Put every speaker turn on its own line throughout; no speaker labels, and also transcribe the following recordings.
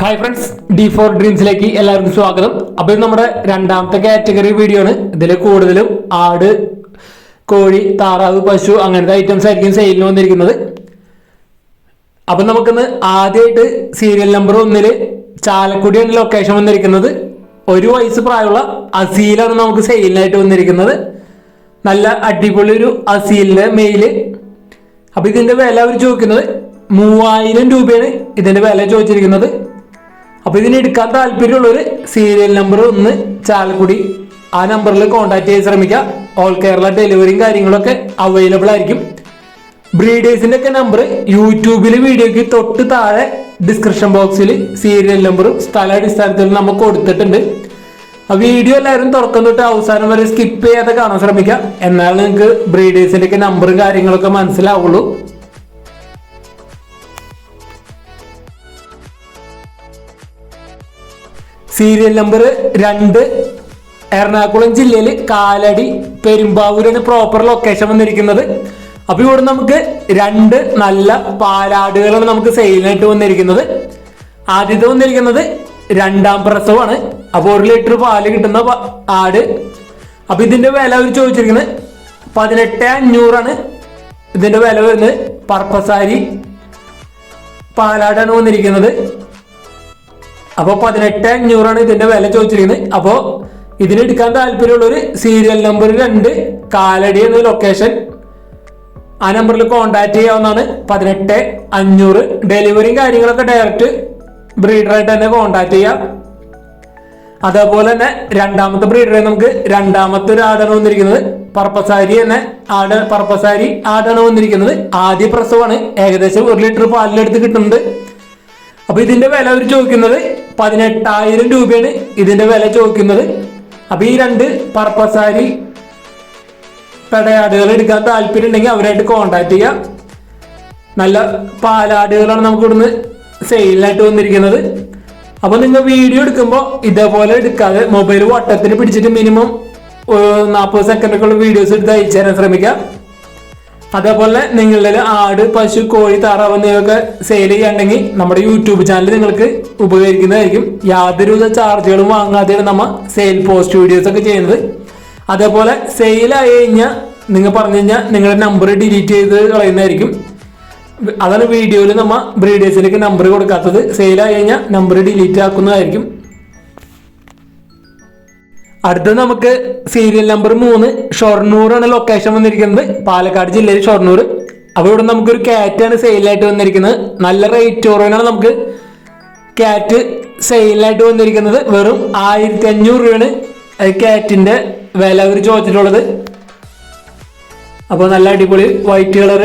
Hi friends D four ഡ്രീംസിലേക്ക് എല്ലാവർക്കും സ്വാഗതം. അപ്പോൾ ഇത് നമ്മുടെ രണ്ടാമത്തെ കാറ്റഗറി വീഡിയോ ആണ്. ഇതിൽ കൂടുതലും ആട് കോഴി താറാവ് പശു അങ്ങനത്തെ ഐറ്റംസ് ആയിരിക്കും സെയിലിന് വന്നിരിക്കുന്നത്. അപ്പം നമുക്കിന്ന് ആദ്യമായിട്ട് സീരിയൽ നമ്പർ ഒന്നിൽ ചാലക്കുടിയാണ് ലൊക്കേഷൻ വന്നിരിക്കുന്നത്. ഒരു വയസ്സ് പ്രായമുള്ള അസീലാണ് നമുക്ക് സെയിലിനായിട്ട് വന്നിരിക്കുന്നത്. നല്ല അടിപൊളി ഒരു അസീലിന്റെ മെയിൽ അപ്പൊ ഇതിന്റെ വില അവർ ചോദിക്കുന്നത് മൂവായിരം രൂപയാണ് ഇതിന്റെ വില ചോദിച്ചിരിക്കുന്നത്. അപ്പോൾ ഇതിന് എടുക്കാൻ താല്പര്യമുള്ളവര് സീരിയൽ നമ്പർ ഒന്ന് ചാലക്കുടി. ആ നമ്പറിൽ കോൺടാക്ട് ചെയ്യാൻ ശ്രമിക്കുക. ഓൾ കേരള ഡെലിവറിയും കാര്യങ്ങളൊക്കെ അവൈലബിൾ ആയിരിക്കും. ബ്രീഡേഴ്സിന്റെ ഒക്കെ നമ്പർ യൂട്യൂബിൽ വീഡിയോയ്ക്ക് തൊട്ട് താഴെ ഡിസ്ക്രിപ്ഷൻ ബോക്സിൽ സീരിയൽ നമ്പറും സ്ഥലാടിസ്ഥാനത്തിൽ നമ്മൾ കൊടുത്തിട്ടുണ്ട്. ആ വീഡിയോ എല്ലാവരും തുറക്കം തൊട്ട് അവസാനം വരെ സ്കിപ്പ് ചെയ്യാതെ കാണാൻ ശ്രമിക്കുക. എന്നാൽ നിങ്ങൾക്ക് ബ്രീഡേഴ്സിന്റെ ഒക്കെ നമ്പറും കാര്യങ്ങളൊക്കെ മനസ്സിലാവുള്ളൂ. സീരിയൽ നമ്പർ രണ്ട്. എറണാകുളം ജില്ലയിൽ കാലടി പെരുമ്പാവൂരാണ് പ്രോപ്പർ ലൊക്കേഷൻ വന്നിരിക്കുന്നത്. അപ്പൊ ഇവിടെ നമുക്ക് രണ്ട് നല്ല പാലാടുകളാണ് നമുക്ക് സെയിലിനായിട്ട് വന്നിരിക്കുന്നത്. ആദ്യത്തെ വന്നിരിക്കുന്നത് രണ്ടാം പ്രസവമാണ്. അപ്പോൾ ഒരു ലിറ്റർ പാൽ കിട്ടുന്ന ആട്. അപ്പൊ ഇതിന്റെ വില അവർ ചോദിച്ചിരിക്കുന്നത് പതിനെട്ട് അഞ്ഞൂറാണ്. ഇതിന്റെ വില വരുന്നത് പർപ്പസാരി പാലാടാണ് വന്നിരിക്കുന്നത്. അപ്പോൾ പതിനെട്ട് അഞ്ഞൂറാണ് ഇതിന്റെ വില ചോദിച്ചിരിക്കുന്നത് അപ്പോൾ ഇതിന് എടുക്കാൻ താല്പര്യമുള്ളൊരു സീരിയൽ നമ്പർ രണ്ട് കാലടി എന്ന ലൊക്കേഷൻ ആ നമ്പറിൽ കോൺടാക്ട് ചെയ്യാവുന്നതാണ്. പതിനെട്ട് അഞ്ഞൂറ്. ഡെലിവറിയും കാര്യങ്ങളൊക്കെ ഡയറക്റ്റ് ബ്രീഡറായിട്ട് തന്നെ കോൺടാക്ട് ചെയ്യാം. അതേപോലെ തന്നെ രണ്ടാമത്തെ ബ്രീഡറെ നമുക്ക് രണ്ടാമത്തെ ഒരു ആടാണ് വന്നിരിക്കുന്നത്. പർപ്പസാരി തന്നെ ആട് പർപ്പസാരി ആടാണ് വന്നിരിക്കുന്നത്. ആദ്യ പ്രസവമാണ് ഏകദേശം ഒരു ലിറ്റർ പാലിലെടുത്ത് കിട്ടുന്നുണ്ട്. അപ്പൊ ഇതിന്റെ വില അവർ ചോദിക്കുന്നത് പതിനെട്ടായിരം രൂപയാണ് ഇതിന്റെ വില ചോദിക്കുന്നത്. അപ്പൊ ഈ രണ്ട് പർപ്പസാരി പെടയാടുകൾ എടുക്കാൻ താല്പര്യം ഉണ്ടെങ്കിൽ അവരായിട്ട് കോണ്ടാക്ട് ചെയ്യാം. നല്ല പാലാടുകളാണ് നമുക്ക് ഇവിടുന്ന് സെയിലിനായിട്ട് വന്നിരിക്കുന്നത്. അപ്പൊ നിങ്ങൾ വീഡിയോ എടുക്കുമ്പോൾ ഇതേപോലെ എടുക്കാതെ മൊബൈൽ വട്ടത്തിന് പിടിച്ചിട്ട് മിനിമം നാൽപ്പത് സെക്കൻഡൊക്കെ ഉള്ള വീഡിയോസ് എടുത്ത് അയച്ചു തരാൻ ശ്രമിക്കാം. അതേപോലെ നിങ്ങളുടെ ആട് പശു കോഴി താറാവ് എന്നിവയൊക്കെ സെയിൽ ചെയ്യാണ്ടെങ്കിൽ നമ്മുടെ യൂട്യൂബ് ചാനൽ നിങ്ങൾക്ക് ഉപകരിക്കുന്നതായിരിക്കും. യാതൊരുവിധ ചാർജുകളും വാങ്ങാതെയാണ് നമ്മൾ സെയിൽ പോസ്റ്റ് വീഡിയോസ് ഒക്കെ ചെയ്യുന്നത്. അതേപോലെ ആയി കഴിഞ്ഞാൽ നിങ്ങൾ പറഞ്ഞു കഴിഞ്ഞാൽ നിങ്ങളുടെ നമ്പർ ഡിലീറ്റ് ചെയ്ത് കളയുന്നതായിരിക്കും. അതാണ് വീഡിയോയിൽ നമ്മൾ ബ്രീഡേഴ്സിലേക്ക് നമ്പർ കൊടുക്കാത്തത്. സെയിൽ ആയി കഴിഞ്ഞാൽ നമ്പർ ഡിലീറ്റ് ആക്കുന്നതായിരിക്കും. അടുത്ത നമുക്ക് സീരിയൽ നമ്പർ മൂന്ന് ഷൊർണൂറാണ് ലൊക്കേഷൻ വന്നിരിക്കുന്നത്. പാലക്കാട് ജില്ലയിൽ ഷൊർണൂർ. അപ്പോൾ ഇവിടെ നമുക്കൊരു ക്യാറ്റാണ് സെയിലായിട്ട് വന്നിരിക്കുന്നത്. നല്ല റേറ്റ് കുറവിനാണ് നമുക്ക് ക്യാറ്റ് സെയിലായിട്ട് വന്നിരിക്കുന്നത്. വെറും ആയിരത്തി അഞ്ഞൂറ് രൂപയാണ് ക്യാറ്റിന്റെ വില അവർ ചോദിച്ചിട്ടുള്ളത്. അപ്പോൾ നല്ല അടിപൊളി വൈറ്റ് കളർ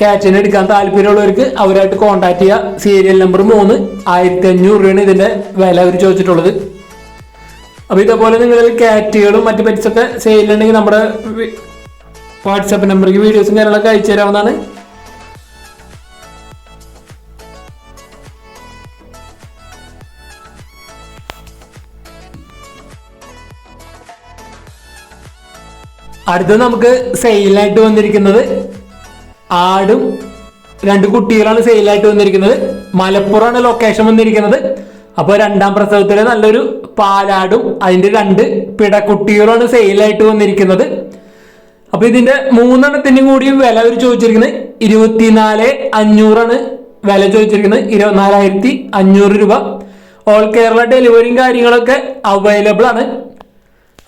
ക്യാറ്റിനെ എടുക്കാൻ താല്പര്യമുള്ളവർക്ക് അവരായിട്ട് കോൺടാക്ട് ചെയ്യുക. സീരിയൽ നമ്പർ മൂന്ന് ആയിരത്തി അഞ്ഞൂറ് രൂപയാണ് ഇതിന്റെ വില അവർ ചോദിച്ചിട്ടുള്ളത്. അപ്പൊ ഇതേപോലെ നിങ്ങളിൽ കാറ്റുകളും മറ്റു പെറ്റ്സ് ഒക്കെ സെയിലുണ്ടെങ്കിൽ നമ്മുടെ വാട്സാപ്പ് നമ്പറിലേക്ക് വീഡിയോസും കാര്യങ്ങളൊക്കെ അയച്ചു തരാവുന്നതാണ്. അടുത്തത് നമുക്ക് സെയിലായിട്ട് വന്നിരിക്കുന്നത് ആടും രണ്ട് കുട്ടികളാണ് സെയിലായിട്ട് വന്നിരിക്കുന്നത്. മലപ്പുറമാണ് ലൊക്കേഷൻ വന്നിരിക്കുന്നത്. അപ്പോൾ രണ്ടാം പ്രസവത്തിലെ നല്ലൊരു പാലാടും അതിന്റെ രണ്ട് പിടക്കുട്ടികളാണ് സെയിലായിട്ട് വന്നിരിക്കുന്നത്. അപ്പൊ ഇതിന്റെ മൂന്നെണ്ണത്തിന്റെ കൂടിയും വില അവർ ചോദിച്ചിരിക്കുന്നത് ഇരുപത്തിനാല് അഞ്ഞൂറാണ് വില ചോദിച്ചിരിക്കുന്നത്. ഇരുപത്തിനാലായിരത്തി അഞ്ഞൂറ് രൂപ. ഓൾ കേരള ഡെലിവറിയും കാര്യങ്ങളൊക്കെ അവൈലബിൾ ആണ്.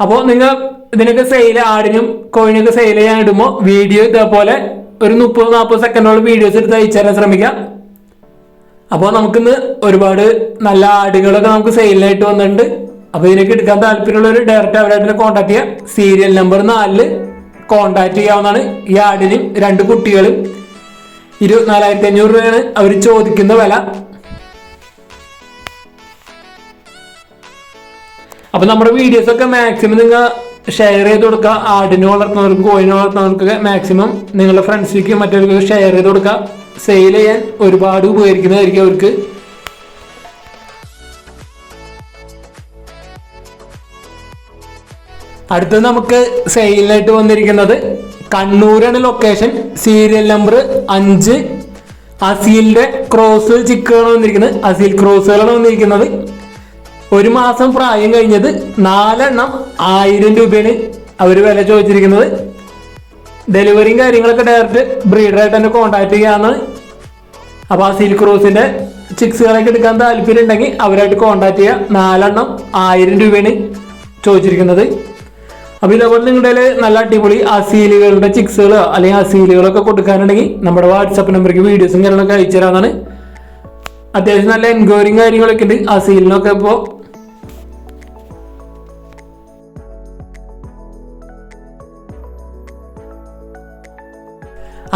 അപ്പോൾ നിങ്ങൾ ഇതിനൊക്കെ സെയിൽ ആടിനും കോഴിനൊക്കെ സെയിൽ ചെയ്യാൻ ഇടുമ്പോൾ വീഡിയോ ഇതേപോലെ ഒരു മുപ്പത് നാൽപ്പത് സെക്കൻഡോളം വീഡിയോസ് എടുത്ത് അയച്ചു തരാൻ ശ്രമിക്കാം. അപ്പോൾ നമുക്കിന്ന് ഒരുപാട് നല്ല ആടുകളൊക്കെ നമുക്ക് സെയിലായിട്ട് വന്നിട്ടുണ്ട്. അപ്പോൾ ഇതിനൊക്കെ എടുക്കാൻ താല്പര്യമുള്ളവർ ഡയറക്റ്റ് അവരായിട്ട് കോൺടാക്ട് ചെയ്യാം. സീരിയൽ നമ്പർ നാലിൽ കോൺടാക്ട് ചെയ്യാവുന്നതാണ് ഈ ആടിനും രണ്ട് കുട്ടികളും. ഇരുപത്തിനാലായിരത്തി അഞ്ഞൂറ് രൂപയാണ് അവർ ചോദിക്കുന്ന വില. അപ്പൊ നമ്മുടെ വീഡിയോസ് ഒക്കെ മാക്സിമം നിങ്ങൾ ഷെയർ ചെയ്ത് കൊടുക്കുക. ആടിനെ വളർത്തുന്നവർക്കും കോഴിനെ വളർത്തുന്നവർക്കൊക്കെ മാക്സിമം നിങ്ങളുടെ ഫ്രണ്ട്സിലേക്ക് മറ്റവർക്കൊക്കെ ഷെയർ ചെയ്ത് കൊടുക്കുക. സെയിൽ ചെയ്യാൻ ഒരുപാട് ഉപകരിക്കുന്നതായിരിക്കും അവർക്ക്. അടുത്തത് നമുക്ക് സെയിലായിട്ട് വന്നിരിക്കുന്നത് കണ്ണൂരാണ് ലൊക്കേഷൻ സീരിയൽ നമ്പർ അഞ്ച്. അസീലിന്റെ ക്രോസ് ചിക്കുകളാണ് വന്നിരിക്കുന്നത്. അസീൽ ക്രോസുകളാണ് വന്നിരിക്കുന്നത്. ഒരു മാസം പ്രായം കഴിഞ്ഞത് നാലെണ്ണം ആയിരം രൂപയാണ് അവർ വില ചോദിച്ചിരിക്കുന്നത്. ഡെലിവറിയും കാര്യങ്ങളൊക്കെ ഡയറക്റ്റ് ബ്രീഡറായിട്ട് തന്നെ കോൺടാക്ട് ചെയ്യാമെന്നാണ് അപ്പോൾ ആ സിൽക്ക് റോസിന്റെ ചിക്സുകളൊക്കെ എടുക്കാൻ താല്പര്യം ഉണ്ടെങ്കിൽ അവരായിട്ട് കോൺടാക്ട് ചെയ്യുക നാലെണ്ണം ആയിരം രൂപയാണ് ചോദിച്ചിരിക്കുന്നത്. അപ്പോൾ ഇതേപോലെ നിങ്ങളുടെ നല്ല അടിപൊളി അസീലുകളുടെ ചിക്സുകളോ അല്ലെങ്കിൽ അസീലുകളൊക്കെ കൊടുക്കാനുണ്ടെങ്കിൽ നമ്മുടെ വാട്സാപ്പ് നമ്പർക്ക് വീഡിയോസും കാര്യങ്ങളൊക്കെ അയച്ചു തരാമെന്നാണ് അത്യാവശ്യം നല്ല എൻക്വയറിയും കാര്യങ്ങളൊക്കെ ഉണ്ട് അസീലിനൊക്കെ ഇപ്പോൾ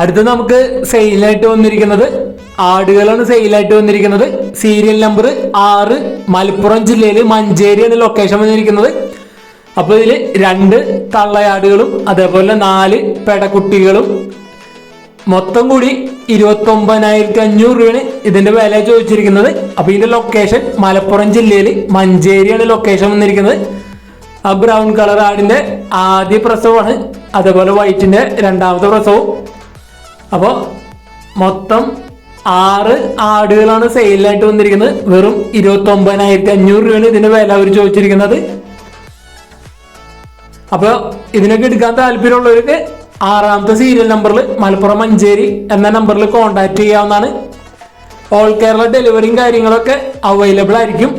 അടുത്ത നമുക്ക് സെയിലായിട്ട് വന്നിരിക്കുന്നത് ആടുകളാണ് സെയിലായിട്ട് വന്നിരിക്കുന്നത്. സീരിയൽ നമ്പർ ആറ് മലപ്പുറം ജില്ലയിൽ മഞ്ചേരി എന്ന ലൊക്കേഷൻ വന്നിരിക്കുന്നത്. അപ്പോൾ ഇതിൽ രണ്ട് തള്ളയാടുകളും അതേപോലെ നാല് പെടക്കുട്ടികളും. മൊത്തം കൂടി ഇരുപത്തി ഒമ്പതിനായിരത്തി അഞ്ഞൂറ് രൂപയാണ് ഇതിന്റെ വില ചോദിച്ചിരിക്കുന്നത്. അപ്പൊ ഇതിന്റെ ലൊക്കേഷൻ മലപ്പുറം ജില്ലയിൽ മഞ്ചേരിയാണ് ലൊക്കേഷൻ വന്നിരിക്കുന്നത്. ആ ബ്രൗൺ കളർ ആടിന്റെ ആദ്യ പ്രസവമാണ് അതേപോലെ വൈറ്റിന്റെ രണ്ടാമത്തെ പ്രസവം. അപ്പോൾ മൊത്തം ആറ് ആടുകളാണ് സെയിലായിട്ട് വന്നിരിക്കുന്നത്. വെറും ഇരുപത്തി ഒമ്പതിനായിരത്തി അഞ്ഞൂറ് രൂപയാണ് ഇതിന്റെ വില അവർ ചോദിച്ചിരിക്കുന്നത്. അപ്പോൾ ഇതിനൊക്കെ എടുക്കാൻ താല്പര്യമുള്ളവർക്ക് ആറാമത്തെ സീരിയൽ നമ്പറിൽ മലപ്പുറം മഞ്ചേരി എന്ന നമ്പറിൽ കോൺടാക്ട് ചെയ്യാവുന്നതാണ്. ഓൾ കേരള ഡെലിവറിയും കാര്യങ്ങളൊക്കെ അവൈലബിൾ ആയിരിക്കും.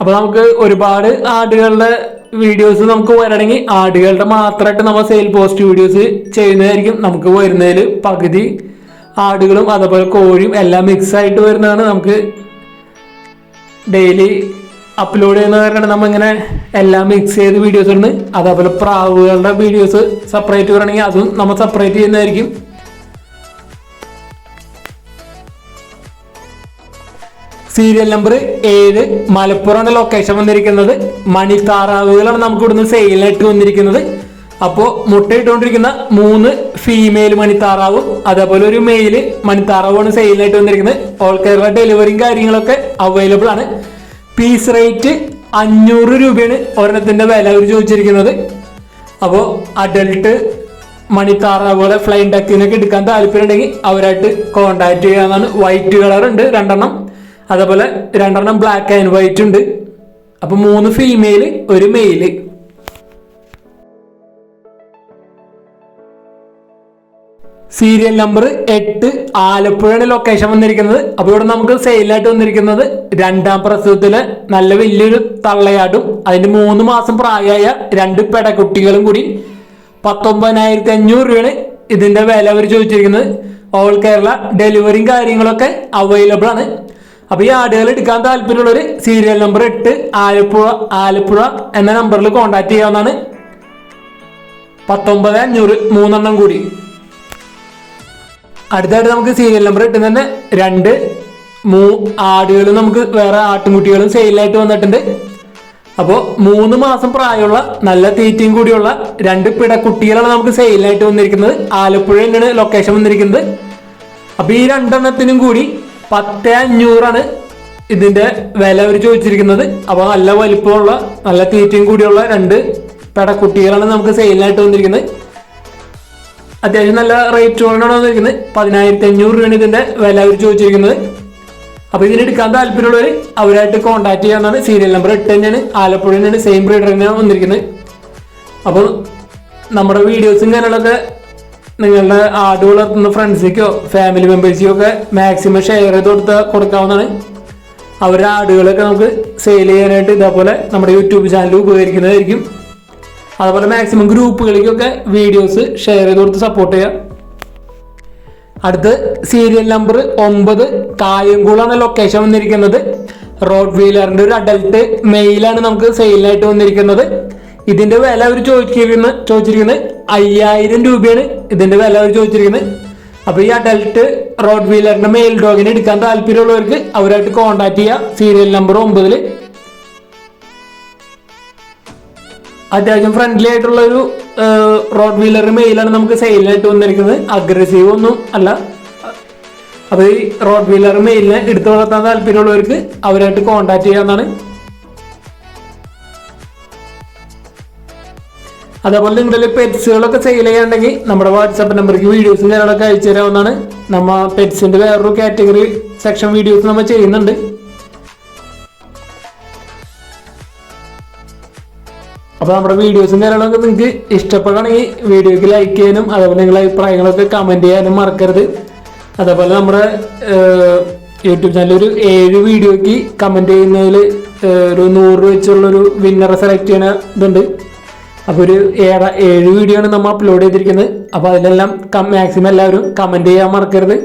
അപ്പൊ നമുക്ക് ഒരുപാട് ആടുകളുടെ വീഡിയോസ് നമുക്ക് വരണമെങ്കിൽ ആടുകളുടെ മാത്രമായിട്ട് നമ്മൾ സെയിൽ പോസ്റ്റ് വീഡിയോസ് ചെയ്യുന്നതായിരിക്കും നമുക്ക് വരുന്നതിൽ പകുതി. ആടുകളും അതേപോലെ കോഴിയും എല്ലാം മിക്സ് ആയിട്ട് വരുന്നതാണ് നമുക്ക് ഡെയിലി അപ്ലോഡ് ചെയ്യുന്ന കാരണം നമ്മൾ ഇങ്ങനെ എല്ലാം മിക്സ് ചെയ്ത് വീഡിയോസ് ഉണ്ട് അതേപോലെ പ്രാവുകളുടെ വീഡിയോസ് സെപ്പറേറ്റ് വരണമെങ്കിൽ അതും നമ്മൾ സെപ്പറേറ്റ് ചെയ്യുന്നതായിരിക്കും. സീരിയൽ നമ്പർ ഏഴ് മലപ്പുറമാണ് ലൊക്കേഷൻ വന്നിരിക്കുന്നത്. മണി താറാവുകളാണ് നമുക്ക് ഇവിടുന്ന് സെയിലായിട്ട് വന്നിരിക്കുന്നത്. അപ്പോൾ മുട്ടയിട്ടുകൊണ്ടിരിക്കുന്ന മൂന്ന് ഫീമെയിൽ മണിത്താറാവും. അതേപോലെ ഒരു മെയിൽ മണിത്താറാവുമാണ് സെയിലായിട്ട് വന്നിരിക്കുന്നത്. ഓൾ കേരള ഡെലിവറിയും കാര്യങ്ങളൊക്കെ അവൈലബിൾ ആണ്. പീസ് റേറ്റ് അഞ്ഞൂറ് രൂപയാണ് ഒരെണ്ണത്തിന്റെ വില അവർ ചോദിച്ചിരിക്കുന്നത്. അപ്പോ അഡൽട്ട് മണിത്താറാവുകളെ ഫ്ലൈൻ ടക്കിനൊക്കെ എടുക്കാൻ താല്പര്യം ഉണ്ടെങ്കിൽ അവരായിട്ട് കോണ്ടാക്ട് ചെയ്യാന്നാണ് വൈറ്റ് കളർ ഉണ്ട് രണ്ടെണ്ണം. അതേപോലെ രണ്ടെണ്ണം ബ്ലാക്ക് ആൻഡ് വൈറ്റ് ഉണ്ട്. അപ്പൊ മൂന്ന് ഫീമെയിൽ ഒരു മെയിൽ സീരിയൽ നമ്പർ എട്ട് ആലപ്പുഴയാണ് ലൊക്കേഷൻ വന്നിരിക്കുന്നത്. അപ്പോൾ ഇവിടെ നമുക്ക് സെയിലായിട്ട് വന്നിരിക്കുന്നത് രണ്ടാം പ്രസവത്തിലെ നല്ല വലിയൊരു തള്ളയാടും അതിന്റെ മൂന്ന് മാസം പ്രായമായ രണ്ട് പെടക്കുട്ടികളും കൂടി. പത്തൊമ്പതിനായിരത്തി അഞ്ഞൂറ് രൂപയാണ് ഇതിന്റെ വില അവർ ചോദിച്ചിരിക്കുന്നത്. ഓൾ കേരള ഡെലിവറിയും കാര്യങ്ങളൊക്കെ അവൈലബിൾ ആണ്. അപ്പൊ ഈ ആടുകൾ എടുക്കാൻ താല്പര്യമുള്ളവർ സീരിയൽ നമ്പർ എട്ട് ആലപ്പുഴ ആലപ്പുഴ എന്ന നമ്പറിൽ കോൺടാക്ട് ചെയ്യാവുന്നതാണ്. പത്തൊമ്പത് അഞ്ഞൂറ് മൂന്നെണ്ണം കൂടി. അടുത്തായിട്ട് നമുക്ക് സീരിയൽ നമ്പർ കിട്ടുന്ന തന്നെ രണ്ട് മൂ ആടുകളും നമുക്ക് വേറെ ആട്ടുംകുട്ടികളും സെയിലായിട്ട് വന്നിട്ടുണ്ട്. അപ്പോൾ മൂന്ന് മാസം പ്രായമുള്ള നല്ല തീറ്റയും കൂടിയുള്ള രണ്ട് പിടക്കുട്ടികളാണ് നമുക്ക് സെയിലായിട്ട് വന്നിരിക്കുന്നത്. ആലപ്പുഴ തന്നെയാണ് ലൊക്കേഷൻ വന്നിരിക്കുന്നത്. അപ്പോൾ ഈ രണ്ടെണ്ണത്തിനും കൂടി പത്ത് അഞ്ഞൂറാണ് ഇതിന്റെ വില അവർ ചോദിച്ചിരിക്കുന്നത്. അപ്പോൾ നല്ല വലിപ്പമുള്ള നല്ല തീറ്റയും കൂടിയുള്ള രണ്ട് പെടക്കുട്ടികളാണ് നമുക്ക് സെയിലായിട്ട് വന്നിരിക്കുന്നത്. അത്യാവശ്യം നല്ല റേറ്റ് കൊണ്ടാണ് വന്നിരിക്കുന്നത്. പതിനായിരത്തി അഞ്ഞൂറ് രൂപയാണ് ഇതിന്റെ വില അവർ ചോദിച്ചിരിക്കുന്നത്. അപ്പൊ ഇതിനെടുക്കാൻ താല്പര്യമുള്ളവർ അവരായിട്ട് കോൺടാക്ട് ചെയ്യാന്നാണ് സീരിയൽ നമ്പർ എട്ട് തന്നെയാണ്. ആലപ്പുഴ തന്നെയാണ്. സെയിം ബ്രീഡർ തന്നെയാണ് വന്നിരിക്കുന്നത്. അപ്പോൾ നമ്മുടെ വീഡിയോസും കാര്യങ്ങളൊക്കെ നിങ്ങളുടെ ആട് വളർത്തുന്ന ഫ്രണ്ട്സിക്കോ ഫാമിലി മെമ്പേഴ്സിക്കോ ഒക്കെ മാക്സിമം ഷെയർ ചെയ്ത് കൊടുത്ത കൊടുക്കാവുന്നതാണ്. അവരുടെ ആടുകളൊക്കെ നമുക്ക് സെയിൽ ചെയ്യാനായിട്ട് ഇതേപോലെ നമ്മുടെ യൂട്യൂബ് ചാനൽ ഉപകരിക്കുന്നതായിരിക്കും. അതുപോലെ മാക്സിമം ഗ്രൂപ്പുകളിലേക്കൊക്കെ വീഡിയോസ് ഷെയർ ചെയ്ത് കൊടുത്ത് സപ്പോർട്ട് ചെയ്യുക അടുത്ത് സീരിയൽ നമ്പർ ഒമ്പത് എന്ന ലൊക്കേഷൻ വന്നിരിക്കുന്നത്. റോഡ് വീലറിന്റെ ഒരു അഡൽട്ട് മെയിലാണ് നമുക്ക് സെയിലായിട്ട് വന്നിരിക്കുന്നത്. ഇതിന്റെ വില അവർ ചോദിച്ചിരിക്കുന്ന ചോദിച്ചിരിക്കുന്നത് അയ്യായിരം രൂപയാണ് ഇതിന്റെ വില അവർ ചോദിച്ചിരിക്കുന്നത്. അപ്പൊ ഈ അഡൽട്ട് റോഡ് വീലറിന്റെ മെയിൽ ഡോഗിനെ എടുക്കാൻ താല്പര്യമുള്ളവർക്ക് അവരായിട്ട് കോൺടാക്ട് ചെയ്യുക സീരിയൽ നമ്പർ ഒമ്പതിൽ. അത്യാവശ്യം ഫ്രണ്ട്ലി ആയിട്ടുള്ള ഒരു റോഡ് വീലർ മെയിലാണ് നമുക്ക് സെയിലായിട്ട് വന്നിരിക്കുന്നത്. അഗ്രസീവ് ഒന്നും അല്ല. അപ്പൊ ഈ റോഡ് വീലർ മെയിലിനെ എടുത്തു വളർത്താൻ താല്പര്യമുള്ളവർക്ക് അവരായിട്ട് കോണ്ടാക്ട് ചെയ്യാന്നാണ് അതേപോലെ നിങ്ങളുടെ പെറ്റ്സുകളൊക്കെ സെയിൽ ചെയ്യാണ്ടെങ്കിൽ നമ്മുടെ വാട്സാപ്പ് നമ്പർക്ക് വീഡിയോസും കാര്യങ്ങളൊക്കെ അയച്ചു തരാവുന്നതാണ്. നമ്മ പെറ്റ്സിന്റെ വേറൊരു കാറ്റഗറി സെക്ഷൻ വീഡിയോസ് നമ്മൾ ചെയ്യുന്നുണ്ട്. അപ്പോൾ നമ്മുടെ വീഡിയോസും കാര്യങ്ങളൊക്കെ നിങ്ങൾക്ക് ഇഷ്ടപ്പെടുകയാണെങ്കിൽ വീഡിയോക്ക് ലൈക്ക് ചെയ്യാനും അതേപോലെ നിങ്ങളുടെ അഭിപ്രായങ്ങളൊക്കെ കമന്റ് ചെയ്യാനും മറക്കരുത്. അതേപോലെ നമ്മുടെ യൂട്യൂബ് ചാനൽ ഒരു ഏഴ് വീഡിയോക്ക് കമന്റ് ചെയ്യുന്നതിൽ ഒരു നൂറ് രൂപ വെച്ചുള്ളൊരു വിന്നറെ സെലക്ട് ചെയ്യുന്ന ഇതുണ്ട്. അപ്പോൾ ഒരു ഏഴ് ഏഴ് വീഡിയോ ആണ് നമ്മൾ അപ്ലോഡ് ചെയ്തിരിക്കുന്നത്. അപ്പോൾ അതിലെല്ലാം മാക്സിമം എല്ലാവരും കമന്റ് ചെയ്യാൻ മറക്കരുത്.